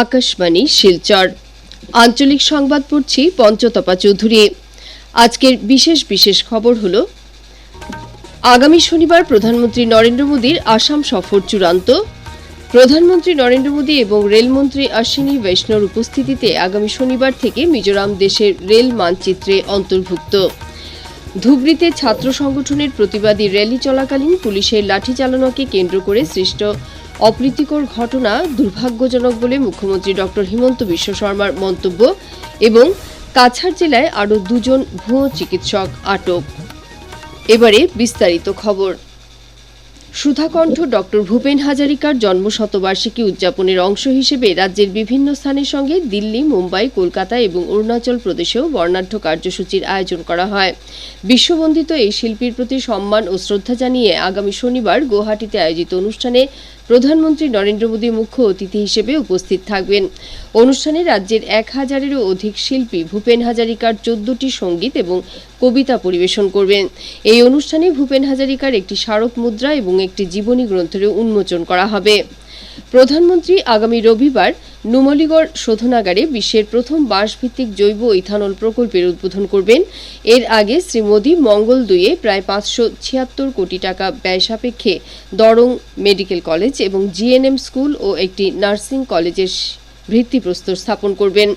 আকাশবাণী, শিলচর। আঞ্চলিক সংবাদ পড়ছি পঞ্চতপা চৌধুরী। আজকের বিশেষ বিশেষ খবর হলো, আগামী শনিবার প্রধানমন্ত্রী নরেন্দ্র মোদীর আসাম সফর চূড়ান্ত। প্রধানমন্ত্রী নরেন্দ্র মোদী এবং রেলমন্ত্রী অশ্বিনী বৈষ্ণব উপস্থিতিতে আগামী শনিবার থেকে মিজোরাম দেশের রেল মানচিত্রে অন্তর্ভুক্ত। ধুবড়িতে ছাত্র সংগঠনের প্রতিবাদী র্যালি চলাকালীন পুলিশের লাঠি চালনাকে কেন্দ্র করে সৃষ্ট অপ্রীতিকর ঘটনা দুর্ভাগ্যজনক বলে মুখ্যমন্ত্রী ডক্টর হিমন্ত বিশ্ব শর্মার মন্তব্য এবং কাছাড় জেলায় আরও দুজন ভুয়ো চিকিৎসক আটক। এবারে বিস্তারিত খবর। সুধাকণ্ঠ ডক্টর ভূপেন হাজারিকার জন্মশতবার্ষিকী উদযাপনের অংশ হিসেবে রাজ্যের বিভিন্ন স্থানের সঙ্গে দিল্লি, মুম্বাই, কলকাতা এবং অরুণাচল প্রদেশেও বর্ণাঢ্য কার্যসূচির আয়োজন করা হয়। বিশ্ববন্দিত এই শিল্পীর প্রতি সম্মান ও শ্রদ্ধা জানিয়ে আগামী শনিবার গুয়াহাটিতে আয়োজিত অনুষ্ঠানে প্রধানমন্ত্রী নরেন্দ্র মোদী মুখ্য অতিথি হিসেবে উপস্থিত থাকবেন। অনুষ্ঠানে রাজ্যের এক হাজারেরও অধিক শিল্পী ভূপেন হাজারিকার চোদ্দটি সংগীত এবং কবিতা পরিবেশন করবেন। এই অনুষ্ঠানে ভূপেন হাজারিকার একটি স্মারক মুদ্রা এবং একটি জীবনী গ্রন্থেরও উন্মোচন করা হবে। প্রধানমন্ত্রী আগামী রবিবার নুমলিগড় শোধনাগারে বিশ্বের প্রথম বাঁশভিত্তিক জৈব ইথানল প্রকল্পের উদ্বোধন করবেন। এর আগে শ্রী মোদী মঙ্গল দুইয়ে প্রায় পাঁচশো ছিয়াত্তর কোটি টাকা ব্যয় সাপেক্ষে দরং মেডিকেল কলেজ এবং জিএনএম স্কুল ও একটি নার্সিং কলেজের ভিত্তিপ্রস্তর স্থাপন করবেন।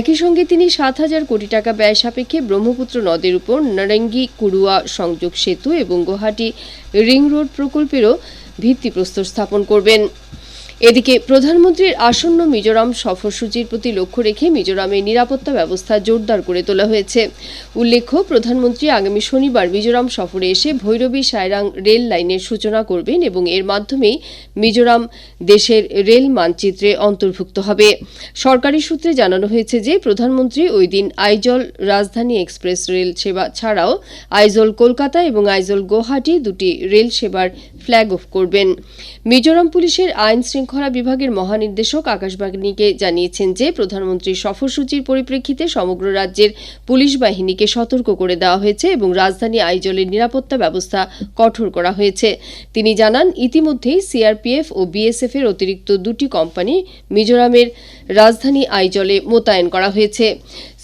একই সঙ্গে তিনি সাত হাজার কোটি টাকা ব্যয় সাপেক্ষে ব্রহ্মপুত্র নদের উপর নারেঙ্গি কুড়ুয়া সংযোগ সেতু এবং গুয়াহাটি রিং রোড প্রকল্পেরও ভিত্তিপ্রস্তর স্থাপন করবেন। এদিকে প্রধানমন্ত্রীর আসন্ন মিজোরাম সফরসূচির প্রতি লক্ষ্য রেখে মিজোরামে নিরাপত্তা ব্যবস্থা জোরদার করে তোলা হয়েছে। উল্লেখ্য, প্রধানমন্ত্রী আগামী শনিবার মিজোরাম সফরে এসে ভৈরবী সায়রাং রেল লাইনের সূচনা করবেন এবং এর মাধ্যমেই মিজোরাম দেশের রেল মানচিত্রে অন্তর্ভুক্ত হবে। সরকারি সূত্রে জানানো হয়েছে যে, প্রধানমন্ত্রী ওই দিন আইজল রাজধানী এক্সপ্রেস রেল সেবা ছাড়াও আইজল কলকাতা এবং আইজল গুয়াহাটি দুটি রেল সেবার ফ্ল্যাগ অফ করবেন। মিজোরাম পুলিশের আইন শৃঙ্খলা বিভাগের মহানির্দেশক আকাশবাণীকে জানিয়েছেন যে প্রধানমন্ত্রীর সফরসূচির পরিপ্রেক্ষিতে সমগ্র রাজ্যের পুলিশ বাহিনীকে সতর্ক করে দেওয়া হয়েছে এবং রাজধানী আইজলের নিরাপত্তা ব্যবস্থা কঠোর করা হয়েছে। তিনি জানান, ইতিমধ্যেই সিআরপিএফ ও বিএসএফ এর অতিরিক্ত দুটি কোম্পানি মিজোরামের রাজধানী আইজলে মোতায়েন করা হয়েছে।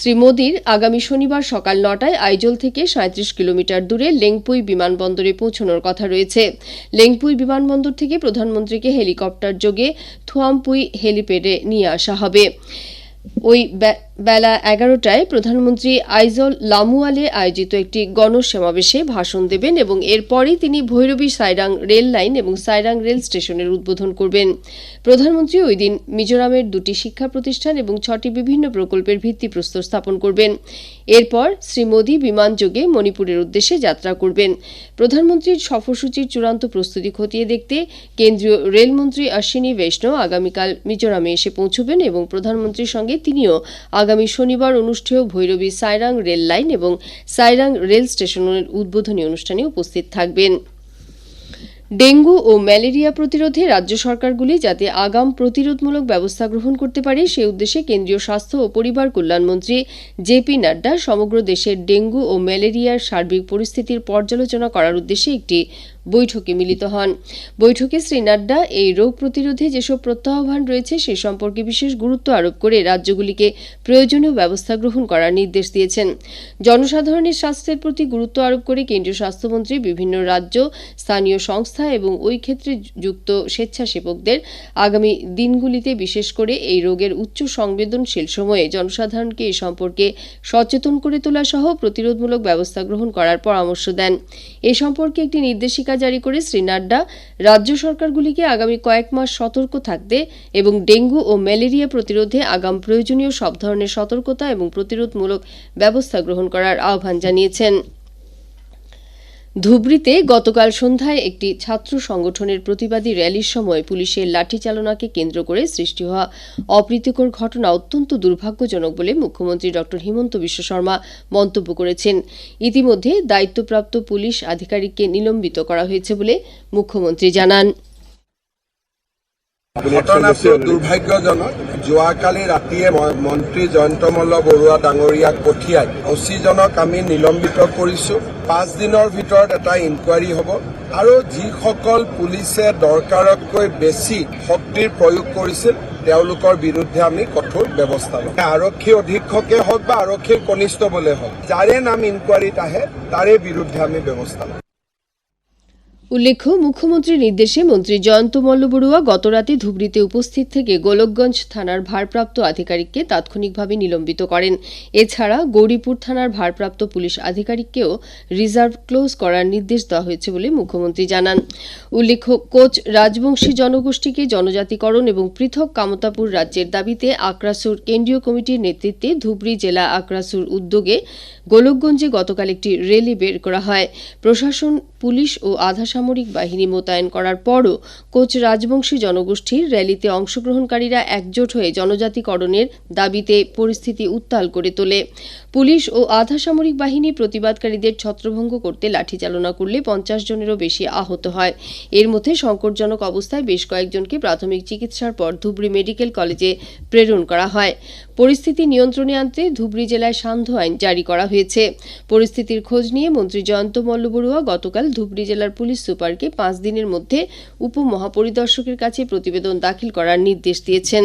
শ্রী মোদীর আগামী শনিবার সকাল নটায় আইজল থেকে সাঁত্রিশ কিলোমিটার দূরে লেংপুই বিমানবন্দরে পৌঁছানোর কথা রয়েছে। লেংপুই বিমানবন্দর থেকে প্রধানমন্ত্রীকে হেলিকপ্টার যোগে থুয়ামপুই হেলিপ্যাডে নিয়ে আসা হবে। ওই বেলা এগারোটায় প্রধানমন্ত্রী আইজল লামুয়ালে আয়োজিত একটি গণসমাবেশে ভাষণ দেবেন এবং এরপরই তিনি ভৈরবী সাইরাং রেল লাইন এবং সাইরাং রেল স্টেশনের উদ্বোধন করবেন। প্রধানমন্ত্রী ওই দিন মিজোরামের দুটি শিক্ষা প্রতিষ্ঠান এবং ছটি বিভিন্ন প্রকল্পের ভিত্তিপ্রস্তর স্থাপন করবেন। এরপর শ্রী মোদী বিমানযোগে মণিপুরের উদ্দেশ্যে যাত্রা করবেন। প্রধানমন্ত্রীর সফরসূচির চূড়ান্ত প্রস্তুতি খতিয়ে দেখতে কেন্দ্রীয় রেলমন্ত্রী অশ্বিনী বৈষ্ণব আগামীকাল মিজোরামে এসে পৌঁছবেন এবং প্রধানমন্ত্রীর সঙ্গে তিনিও আগামী শনিবার অনুষ্ঠেয় ভৈরবী সাইরাং রেল লাইন এবং সাইরাং রেল স্টেশনের উদ্বোধনী অনুষ্ঠানে উপস্থিত থাকবেন। ডেঙ্গু ও ম্যালেরিয়া প্রতিরোধে রাজ্য সরকারগুলি যাতে আগাম প্রতিরোধমূলক ব্যবস্থা গ্রহণ করতে পারে, সে উদ্দেশ্যে কেন্দ্রীয় স্বাস্থ্য ও পরিবার কল্যাণমন্ত্রী জেপি নাড্ডা সমগ্র দেশের ডেঙ্গু ও ম্যালেরিয়ার সার্বিক পরিস্থিতির পর্যালোচনা করার উদ্দেশ্যে একটি বৈঠকে মিলিত হন। বৈঠকে শ্রী নাড্ডা এই রোগ প্রতিরোধে যেসব প্রত্যাহ্বান রয়েছে, সে সম্পর্কে বিশেষ গুরুত্ব আরোপ করে রাজ্যগুলিকে প্রয়োজনীয় ব্যবস্থা গ্রহণ করার নির্দেশ দিয়েছেন। জনসাধারণের স্বাস্থ্যের প্রতি গুরুত্ব আরোপ করে কেন্দ্রীয় স্বাস্থ্যমন্ত্রী, বিভিন্ন রাজ্য, স্থানীয় সংস্থা এবং ওই ক্ষেত্রে যুক্ত স্বেচ্ছাসেবকদের আগামী দিনগুলিতে বিশেষ করে এই রোগের উচ্চ সংবেদনশীল সময়ে জনসাধারণকে এ সম্পর্কে সচেতন করে তোলা সহ প্রতিরোধমূলক ব্যবস্থা গ্রহণ করার পরামর্শ দেন। এ সম্পর্কে একটি নির্দেশিকা জারি করে শ্রী নাড্ডা রাজ্য সরকারগুলিকে আগামী কয়েক মাস সতর্ক থাকতে এবং ডেঙ্গু ও ম্যালেরিয়া প্রতিরোধে আগাম প্রয়োজনীয় সব ধরনের সতর্কতা এবং প্রতিরোধমূলক ব্যবস্থা গ্রহণ করার আহ্বান জানিয়েছেন। ধুবড়িতে গতকাল সন্ধ্যায় একটি ছাত্র সংগঠনের প্রতিবাদী র্যালির সময় পুলিশের লাঠিচালনাকে কেন্দ্র করে সৃষ্টি হওয়া অপ্রীতিকর ঘটনা অত্যন্ত দুর্ভাগ্যজনক বলে মুখ্যমন্ত্রী ড. হিমন্ত বিশ্ব শর্মা মন্তব্য করেছেন। ইতিমধ্যে দায়িত্বপ্রাপ্ত পুলিশ আধিকারিককে নিলম্বিত করা হয়েছে বলে মুখ্যমন্ত্রী জানান। দুৰ্ভাগ্যজনক যোৱাকালি ৰাতিয়ে মন্ত্ৰী জয়ন্ত মল্ল বৰুৱা ডাঙৰীয়াক পঠিয়াই অচিজনক আমি নিলম্বিত কৰিছো। পাঁচ দিনৰ ভিতৰত এটা ইনকুৱাৰী হ'ব। আৰু যিসকল পুলিচে দৰকাৰতকৈ বেছি শক্তিৰ প্ৰয়োগ কৰিছিল, তেওঁলোকৰ বিৰুদ্ধে আমি কঠোৰ ব্যৱস্থা ল'ম। আৰক্ষী অধীক্ষকে হওক বা আৰক্ষীৰ কনিষ্টবলে হওক, যাৰে নাম ইনকোৱাৰীত আহে, তাৰে বিৰুদ্ধে আমি ব্যৱস্থা ল'ম। উল্লেখ্য, মুখ্যমন্ত্রীর নির্দেশে মন্ত্রী জয়ন্ত মল্ল বড়ুয়া গতরাতে ধুবড়িতে উপস্থিত থেকে গোলকগঞ্জ থানার ভারপ্রাপ্ত আধিকারিককে তাৎক্ষণিকভাবে নিলম্বিত করেন। এছাড়া গৌরীপুর থানার ভারপ্রাপ্ত পুলিশ আধিকারিককেও রিজার্ভ ক্লোজ করার নির্দেশ দেওয়া হয়েছে বলে মুখ্যমন্ত্রী জানান। উল্লেখ্য, কোচ রাজবংশী জনগোষ্ঠীকে জনজাতিকরণ এবং পৃথক কামতাপুর রাজ্যের দাবিতে আক্রাসুর কেন্দ্রীয় কমিটির নেতৃত্বে ধুবড়ি জেলা আক্রাসুর উদ্যোগে গোলকগঞ্জে গতকাল একটি র্যালি বের করা হয়। প্রশাসন, পুলিশ ও আধা সামরিক বাহিনী মোতায়েন করার পরও কোচ রাজবংশী জনগোষ্ঠীর র্যালিতে অংশগ্রহণকারীরা একজোট হয়ে জনজাতিকরণের দাবিতে পরিস্থিতি উত্তাল করে তোলে। পুলিশ ও আধা সামরিক বাহিনী প্রতিবাদকারীদের ছত্রভঙ্গ করতে লাঠি চালনা করলে পঞ্চাশ জনেরও বেশি আহত হয়। এর মধ্যে সংকটজনক অবস্থায় বেশ কয়েকজনকে প্রাথমিক চিকিৎসার পর ধুবড়ি মেডিকেল কলেজে প্রেরণ করা হয়। পরিস্থিতি নিয়ন্ত্রণে আনতে ধুবড়ি জেলায় সান্ধ্য আইন জারি করা হয়েছে। পরিস্থিতির খোঁজ নিয়ে মন্ত্রী জয়ন্ত মল্ল বড়ুয়া গতকাল ধুবড়ি জেলার পুলিশ সুপারকে পাঁচ দিনের মধ্যে উপমহাপরিদর্শকের কাছে প্রতিবেদন দাখিল করার নির্দেশ দিয়েছেন।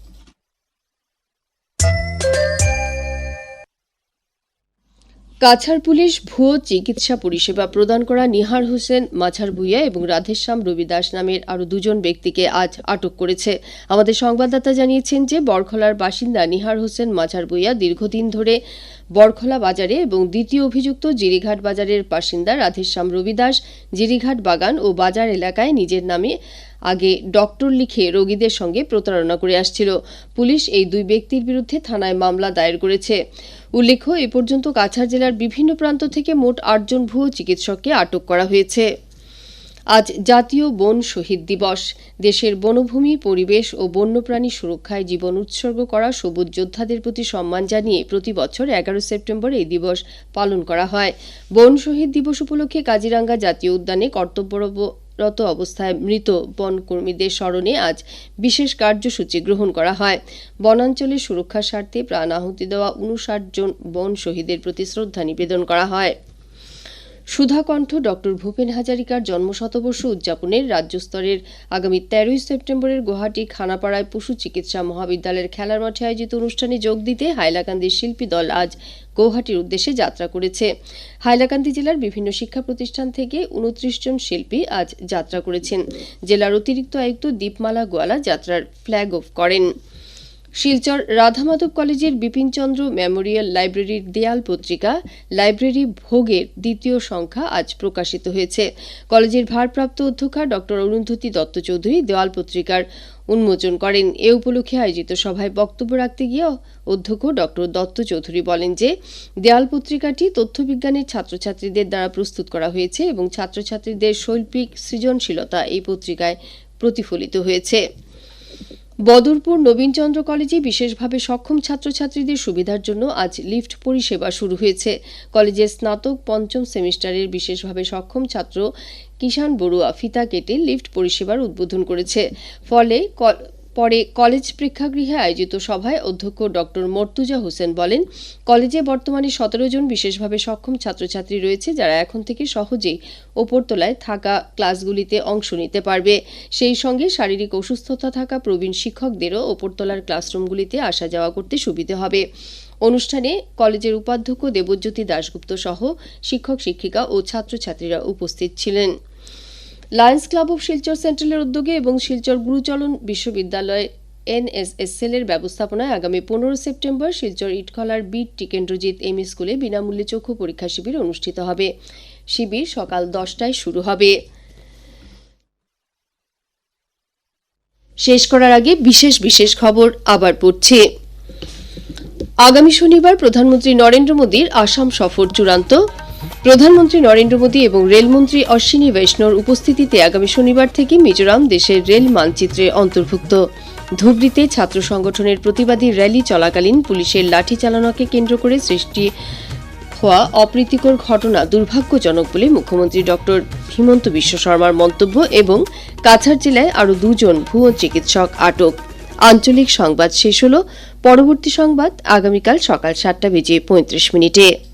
কাছাড় পুলিশ ভুয়ো চিকিৎসা পরিষেবা প্রদান করা নিহার হোসেন, মাছার ভুইয়া এবং রাধেশ্যাম রবি দাস নামের আরও দুজন ব্যক্তিকে আজ আটক করেছে। আমাদের সংবাদদাতা জানিয়েছেন যে বরখলার বাসিন্দা নিহার হোসেন, মাছার ভুইয়া দীর্ঘদিন ধরে বরখলা বাজারে এবং দ্বিতীয় অভিযুক্ত জিরিঘাট বাজারের বাসিন্দা রাধেশ্যাম রবি দাস জিরিঘাট বাগান ও বাজার এলাকায় নিজের নামে আগে ডক্টর লিখে রোগীদের সঙ্গে প্রতারণা করে আসছিল। পুলিশ এই দুই ব্যক্তির বিরুদ্ধে থানায় মামলা দায়ের করেছে। উল্লেখ্য, এ পর্যন্ত কাছাড় জেলার বিভিন্ন প্রান্ত থেকে মোট আটজন ভুয়ো চিকিৎসককে আটক করা হয়েছে। আজ জাতীয় বন শহীদ দিবস। দেশের বনভূমি, পরিবেশ ও বন্যপ্রাণী সুরক্ষায় জীবন উৎসর্গ করা সবুজ যোদ্ধাদের প্রতি সম্মান জানিয়ে প্রতি বছর এগারো সেপ্টেম্বর এই দিবস পালন করা হয়। বন শহীদ দিবস উপলক্ষে কাজিরাঙ্গা জাতীয় উদ্যানে কর্তব্যরত অবস্থায় মৃত বনকর্মীদের স্মরণে আজ বিশেষ কার্যসূচি গ্রহণ করা হয়। বনাঞ্চলের সুরক্ষার স্বার্থে প্রাণ আহুতি দেওয়া উনষাট জন বন শহীদের প্রতি শ্রদ্ধা নিবেদন করা হয়। সুধাকণ্ঠ, ডক্টর ভূপেন হাজারিকার জন্মশতবর্ষ উদযাপনের রাজ্য স্তরের আগামী তেরোই সেপ্টেম্বরের গুয়াহাটি খানাপাড়ায় পশু চিকিৎসা মহাবিদ্যালয়ের খেলার মাঠে আয়োজিত অনুষ্ঠানে যোগ দিতে হাইলাকান্দির শিল্পী দল আজ গৌহাটির উদ্দেশ্যে যাত্রা করেছে। হাইলাকান্দি জেলার বিভিন্ন শিক্ষা প্রতিষ্ঠান থেকে উনত্রিশ জন শিল্পী আজ যাত্রা করেছেন। জেলার অতিরিক্ত আয়ুক্ত দীপমালা গোয়ালা যাত্রার ফ্ল্যাগ অফ করেন। শিলচর রাধামাধব কলেজের বিপিনচন্দ্র মেমোরিয়াল লাইব্রেরির দেয়াল পত্রিকা, লাইব্রেরি ভোগের দ্বিতীয় সংখ্যা আজ প্রকাশিত হয়েছে। কলেজের ভারপ্রাপ্ত অধ্যক্ষা ডক্টর অরুন্ধতী দত্ত চৌধুরী দেওয়াল পত্রিকার উন্মোচন করেন। এ উপলক্ষে আয়োজিত সভায় বক্তব্য রাখতে গিয়ে অধ্যক্ষ ডক্টর দত্ত চৌধুরী বলেন যে, দেয়াল পত্রিকাটি তথ্যবিজ্ঞানের ছাত্রছাত্রীদের দ্বারা প্রস্তুত করা হয়েছে এবং ছাত্রছাত্রীদের শৈল্পিক সৃজনশীলতা এই পত্রিকায় প্রতিফলিত হয়েছে। বদরপুর নবীনচন্দ্র কলেজে বিশেষভাবে সক্ষম ছাত্রছাত্রীদের সুবিধার জন্য আজ লিফট পরিষেবা শুরু হয়েছে। কলেজের স্নাতক পঞ্চম সেমিস্টারের বিশেষভাবে সক্ষম ছাত্র কিষান বড়ুয়া ফিতা কেটে লিফট পরিষেবার উদ্বোধন করেছে। ফলে পরে কলেজ প্রেক্ষাগৃহে আয়োজিত সভায় অধ্যক্ষ ডক্টর মর্তুজা হোসেন বলেন, কলেজে বর্তমানে সতেরো জন বিশেষভাবে সক্ষম ছাত্রছাত্রী রয়েছে যারা এখন থেকে সহজেই ওপরতলায় থাকা ক্লাসগুলিতে অংশ নিতে পারবে। সেই সঙ্গে শারীরিক অসুস্থতা থাকা প্রবীণ শিক্ষকদেরও ওপরতলার ক্লাসরুমগুলিতে আসা যাওয়া করতে সুবিধে হবে। অনুষ্ঠানে কলেজের উপাধ্যক্ষ দেবজ্যোতি দাশগুপ্ত সহ শিক্ষক শিক্ষিকা ও ছাত্রছাত্রীরা উপস্থিত ছিলেন। লায়ন্স ক্লাব অফ শিলচর সেন্ট্রালের উদ্যোগে এবং শিলচর গুরুচরণ বিশ্ববিদ্যালয় এনএসএসএল এর ব্যবস্থাপনায় আগামী পনেরো সেপ্টেম্বর শিলচর ইটখলার বিট টিকেন্দ্রজিৎ এম স্কুলে বিনামূল্যে চক্ষু পরীক্ষা শিবির অনুষ্ঠিত হবে। শিবির সকাল দশটায় শুরু হবে। শেষ করার আগে বিশেষ বিশেষ খবর আবার পড়ছে। আগামী শনিবার প্রধানমন্ত্রী নরেন্দ্র মোদীর আসাম সফর চূড়ান্ত। প্রধানমন্ত্রী নরেন্দ্র মোদী এবং রেলমন্ত্রী অশ্বিনী বৈষ্ণব উপস্থিতিতে আগামী শনিবার থেকে মিজোরাম দেশের রেল মানচিত্রে অন্তর্ভুক্ত। ধুবড়িতে ছাত্র সংগঠনের প্রতিবাদী র্যালি চলাকালীন পুলিশের লাঠি চালনাকে কেন্দ্র করে সৃষ্টি হওয়া অপ্রীতিকর ঘটনা দুর্ভাগ্যজনক বলে মুখ্যমন্ত্রী ডক্টর হিমন্ত বিশ্ব শর্মার মন্তব্য এবং কাছাড় জেলায় আরও দুজন ভুয়ো চিকিৎসক আটক। আঞ্চলিক সংবাদ শেষ হল। পরবর্তী সংবাদ আগামীকাল সকাল সাতটা বেজে পঁয়ত্রিশ মিনিটে।